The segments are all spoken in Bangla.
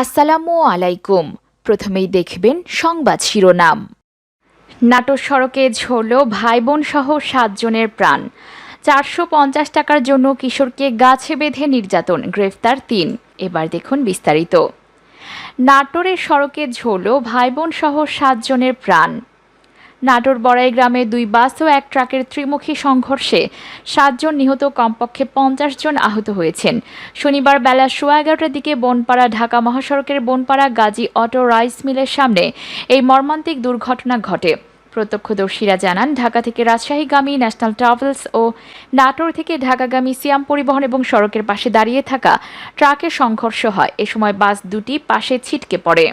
আসসালামু আলাইকুম। প্রথমেই দেখবেন সংবাদ শিরোনাম। নাটোর সড়কে ঝরল ভাই বোন সহ সাতজনের প্রাণ। চারশো পঞ্চাশ টাকার জন্য কিশোরকে গাছে বেঁধে নির্যাতন, গ্রেফতার তিন। এবার দেখুন বিস্তারিত। নাটোরের সড়কে ঝরল ভাই বোন সহ সাতজনের প্রাণ। নাটোর বড়াই গ্রামে দুই বাস ও এক ট্রাকের ত্রিমুখী সংঘর্ষে সাতজন নিহত, কমপক্ষে পঞ্চাশ জন আহত হয়েছেন। শনিবার বেলা সোয়া এগারোটার দিকে বনপাড়া ঢাকা মহাসড়কের বনপাড়া গাজী অটো রাইস মিলের সামনে এই মর্মান্তিক দুর্ঘটনা ঘটে। প্রত্যক্ষদর্শীরা জানান, ঢাকা থেকে রাজশাহীগামী ন্যাশনাল ট্রাভেলস ও নাটোর থেকে ঢাকাগামী সিয়াম পরিবহন এবং সড়কের পাশে দাঁড়িয়ে থাকা ট্রাকের সংঘর্ষ হয়। এ সময় বাস দুটি পাশে ছিটকে পড়ে।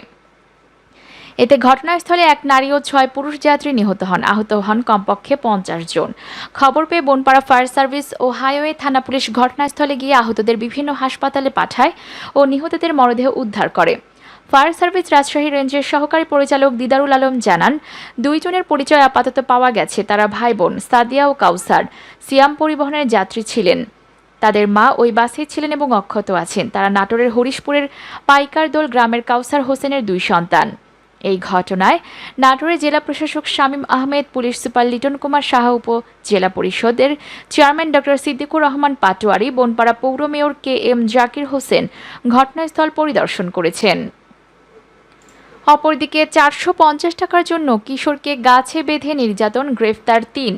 এতে ঘটনাস্থলে এক নারী ও ছয় পুরুষ যাত্রী নিহত হন। আহত হন কমপক্ষে পঞ্চাশ জন। খবর পেয়ে বনপাড়া ফায়ার সার্ভিস ও হাইওয়ে থানা পুলিশ ঘটনাস্থলে গিয়ে আহতদের বিভিন্ন হাসপাতালে পাঠায় ও নিহতদের মরদেহ উদ্ধার করে। ফায়ার সার্ভিস রাজশাহী রেঞ্জের সহকারী পরিচালক দিদারুল আলম জানান, দুইজনের পরিচয় আপাতত পাওয়া গেছে। তারা ভাই বোন সাদিয়া ও কাউসার। সিয়াম পরিবহনের যাত্রী ছিলেন। তাদের মা ওই বাসে ছিলেন এবং অক্ষত আছেন। তারা নাটোরের হরিশপুরের পাইকারদোল গ্রামের কাউসার হোসেনের দুই সন্তান। এই ঘটনায়। নাটোরের জেলা প্রশাসক শামীম আহমেদ, পুলিশ সুপার লিটন কুমার সাহা উপ জেলা পরিষদের চেয়ারম্যান ডক্টর সিদ্দিকুর রহমান পাটোয়ারি, বনপাড়া পৌর mayor K M Zakir Hossain ঘটনাস্থল পরিদর্শন করেছেন। অপরদিকে চারশো পঞ্চাশ টাকার জন্য কিশোরকে গাছে বেঁধে নির্যাতন, গ্রেফতার তিন।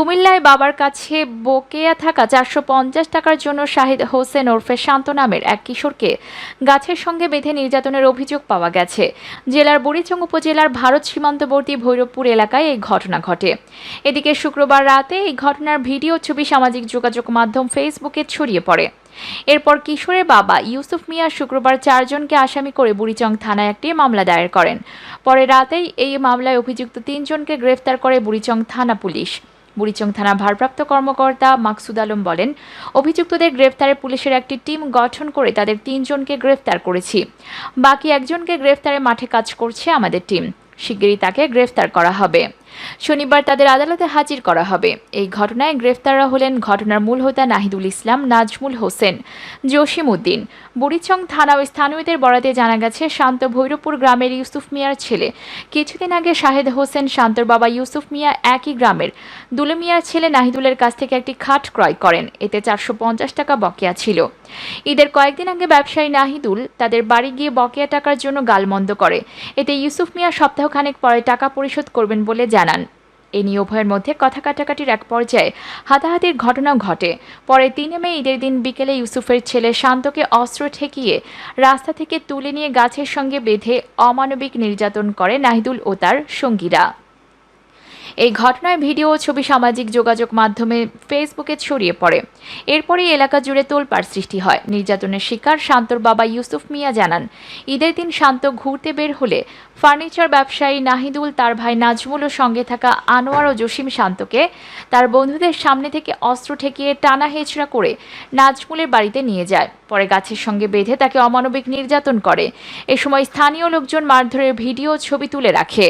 কুমিল্লায় বাবার কাছে বকেয়া থাকা চারশো পঞ্চাশ টাকার জন্য শাহিদ হোসেন ওরফে শান্ত নামের এক কিশোরকে গাছের সঙ্গে বেঁধে নির্যাতনের অভিযোগ পাওয়া গেছে। জেলার বুড়িচং উপজেলার ভারত সীমান্তবর্তী ভৈরবপুর এলাকায় এই ঘটনা ঘটে। এদিকে শুক্রবার রাতে এই ঘটনার ভিডিও, ছবি, সামাজিক যোগাযোগ মাধ্যম ফেসবুকে ছড়িয়ে পড়ে। এরপর কিশোরের বাবা ইউসুফ মিয়া শুক্রবার চারজনকে আসামি করে বুড়িচং থানায় একটি মামলা দায়ের করেন। পরে রাতেই এই মামলায় অভিযুক্ত তিনজনকে গ্রেফতার করে বুড়িচং থানা পুলিশ। বুড়িচং থানা ভারপ্রাপ্ত কর্মকর্তা মাকসুদ আলম বলেন, অভিযুক্তদের গ্রেফতারে পুলিশের একটি টিম গঠন করে তাদের তিনজনকে গ্রেফতার করেছি। বাকি একজনকে গ্রেফতারে মাঠে কাজ করছে আমাদের টিম। শিগগিরই তাকে গ্রেফতার করা হবে। শনিবার তাদের আদালতে হাজির করা হবে। এই ঘটনায় গ্রেফতাররা হলেন ঘটনার মূল হোতা নাহিদুল ইসলাম, নাজমুল হোসেন, জসিম উদ্দিন। বুড়িচং থানা ও স্থানীয়দের বরাতে জানা গেছে, শান্ত ভৈরবপুর গ্রামের ইউসুফ মিয়ার ছেলে। কিছুদিন আগে শাহেদ হোসেন, শান্তর বাবা ইউসুফ মিয়া একই গ্রামের। দুলু মিয়ার ছেলে নাহিদুলের কাছ থেকে একটি খাট ক্রয় করেন। এতে চারশো পঞ্চাশ টাকা বকেয়া ছিল। ঈদের কয়েকদিন আগে ব্যবসায়ী নাহিদুল তাদের বাড়ি গিয়ে বকেয়া টাকার জন্য গালমন্দ করে। এতে ইউসুফ মিয়া সপ্তাহখানেক পরে টাকা পরিশোধ করবেন বলে জানান এ নিয়ে উভয়ের মধ্যে কথা কাটাকাটির এক পর্যায়ে হাতাহাতির ঘটনাও ঘটে। পরে তিনে মে ঈদের দিন বিকেলে ইউসুফের ছেলে শান্তকে অস্ত্র ঠেকিয়ে রাস্তা থেকে তুলে নিয়ে গাছের সঙ্গে বেঁধে অমানবিক নির্যাতন করে নাহিদুল ও তার সঙ্গীরা। এই ঘটনার ভিডিও ও ছবি সামাজিক যোগাযোগ মাধ্যমে ফেসবুকে ছড়িয়ে পড়ে। এরপরই এলাকা জুড়ে তোলপাড় সৃষ্টি হয়। নির্যাতনের শিকার শান্তর বাবা ইউসুফ মিয়া জানান, ঈদের দিন শান্ত ঘুরতে বের হলে ফার্নিচার ব্যবসায়ী নাহিদুল, তার ভাই নাজমুল ও সঙ্গে থাকা আনোয়ার ও জসিম শান্তকে তার বন্ধুদের সামনে থেকে অস্ত্র ঠেকিয়ে টানা হেঁচড়া করে নাজমুলের বাড়িতে নিয়ে যায়। পরে গাছের সঙ্গে বেঁধে তাকে অমানবিক নির্যাতন করে। এ সময় স্থানীয় লোকজন মারধরের ভিডিও ছবি তুলে রাখে।